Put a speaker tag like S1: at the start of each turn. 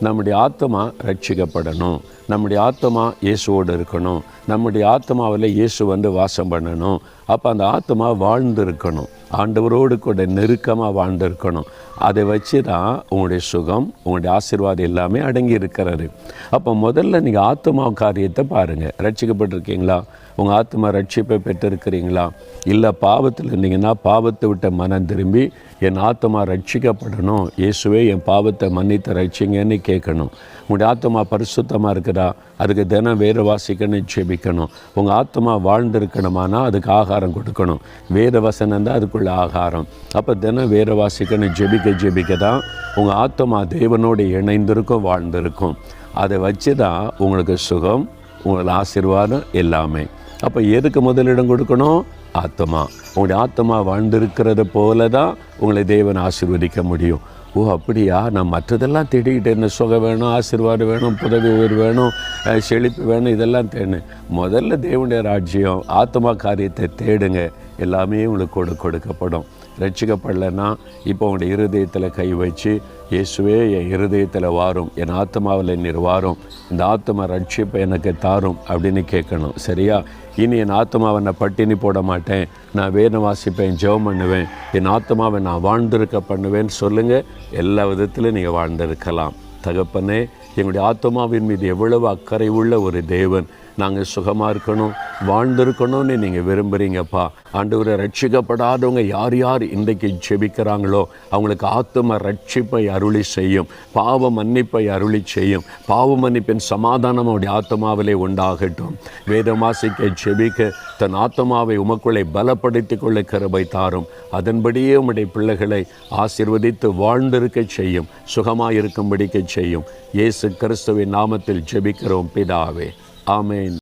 S1: நம்முடைய ஆத்மா ரட்சிக்கப்படணும். நம்முடைய ஆத்மா இயேசுவோடு இருக்கணும். நம்முடைய ஆத்மாவில் இயேசு வந்து வாசம் பண்ணணும். அப்போ அந்த ஆத்மா வாழ்ந்திருக்கணும். ஆண்டவரோடு கூட நெருக்கமாக வாழ்ந்திருக்கணும். அதை வச்சு தான் உங்களுடைய சுகம் உங்களுடைய ஆசீர்வாதம் எல்லாமே அடங்கி இருக்கிறாரு அப்போ முதல்ல நீங்கள் ஆத்மா காரியத்தை பாருங்கள் ரட்சிக்கப்பட்டிருக்கீங்களா? உங்கள் ஆத்மா ரட்சிப்பை பெற்றிருக்கிறீங்களா? இல்லை பாவத்தில் இருந்தீங்கன்னா பாவத்தை விட்ட மனம் திரும்பி என் ஆத்மா ரட்சிக்கப்படணும். இயேசுவே என் பாவத்தை மன்னித்து ரட்சிங்கன்னு கேட்கணும். உங்களுடைய ஆத்மா பரிசுத்தமாக இருக்குதா? அதுக்கு தினம் வேறு வாசிக்கணும் ஜெபிக்கணும். உங்கள் ஆத்மா வாழ்ந்திருக்கணுமானா அதுக்கு ஆகாரம் கொடுக்கணும். வேத வசனம் தான் அதுக்குள்ள ஆகாரம். அப்போ தினம் வேற வாசிக்கணும் ஜெபிக்க ஜெபிக்க தான் உங்கள் ஆத்மா தேவனோடு இணைந்திருக்கும் வாழ்ந்திருக்கும். அதை வச்சு தான் உங்களுக்கு சுகம் உங்களுக்கு ஆசீர்வாதம் எல்லாமே. அப்போ எதுக்கு முதலிடம் கொடுக்கணும்? ஆத்மா உங்களுடைய ஆத்மா வாழ்ந்திருக்கிறது போல தான் உங்களை தேவன் ஆசிர்வதிக்க முடியும். ஓ அப்படியா? நான் மற்றதெல்லாம் தேடிக்கிட்டே என்ன சுகம் வேணும் ஆசீர்வாதம் வேணும் புதவி உயிர் வேணும் செழிப்பு வேணும் இதெல்லாம் தேடணும் முதல்ல தேவனுடைய ராஜ்யம் ஆத்மா காரியத்தை தேடுங்க. எல்லாமே உங்களுக்கு கொடு கொடுக்கப்படும். ரட்சிக்கப்படலைன்னா இப்போ உங்களுடைய இருதயத்தில் கை வச்சு இயேசுவே என் இருதயத்தில் வாரும் என் ஆத்மாவில் நீர் வாரும் இந்த ஆத்மா ரட்சிப்பை எனக்கு தாரும் அப்படின்னு கேட்கணும். சரியா? இனி என் ஆத்மாவை நான் பட்டினி போட மாட்டேன். நான் வேதம் வாசிப்பேன் ஜெபம் பண்ணுவேன். என் ஆத்மாவை நான் வாழ்ந்திருக்க பண்ணுவேன்னு சொல்லுங்கள் எல்லா விதத்திலும் நீங்கள் வாழ்ந்திருக்கலாம். தகப்பனே எங்களுடைய ஆத்மாவின் மீது எவ்வளவு அக்கறை உள்ள ஒரு தேவன். நாங்கள் சுகமாக இருக்கணும் வாழ்ந்திருக்கணும்னு நீங்கள் விரும்புகிறீங்கப்பா ஆண்டவரை ரட்சிக்கப்படாதவங்க யார் யார் இன்றைக்கு ஜெபிக்கிறாங்களோ அவங்களுக்கு ஆத்ம ரட்சிப்பை அருளி செய்யும் பாவ மன்னிப்பை அருளி செய்யும் பாவ மன்னிப்பின் சமாதானம் அவருடைய ஆத்மாவிலே உண்டாகட்டும். வேதமாசிக்க ஜெபிக்க தன் ஆத்மாவை உமக்குள்ளே பலப்படுத்திக் கொள்ள கருபை தாரும். அதன்படியே உம்முடைய பிள்ளைகளை ஆசிர்வதித்து வாழ்ந்திருக்க செய்யும் சுகமாயிருக்கும்படிக்க செய்யும். இயேசு கிறிஸ்துவின் நாமத்தில் ஜெபிக்கிறோம் பிதாவே. ஆமேன்.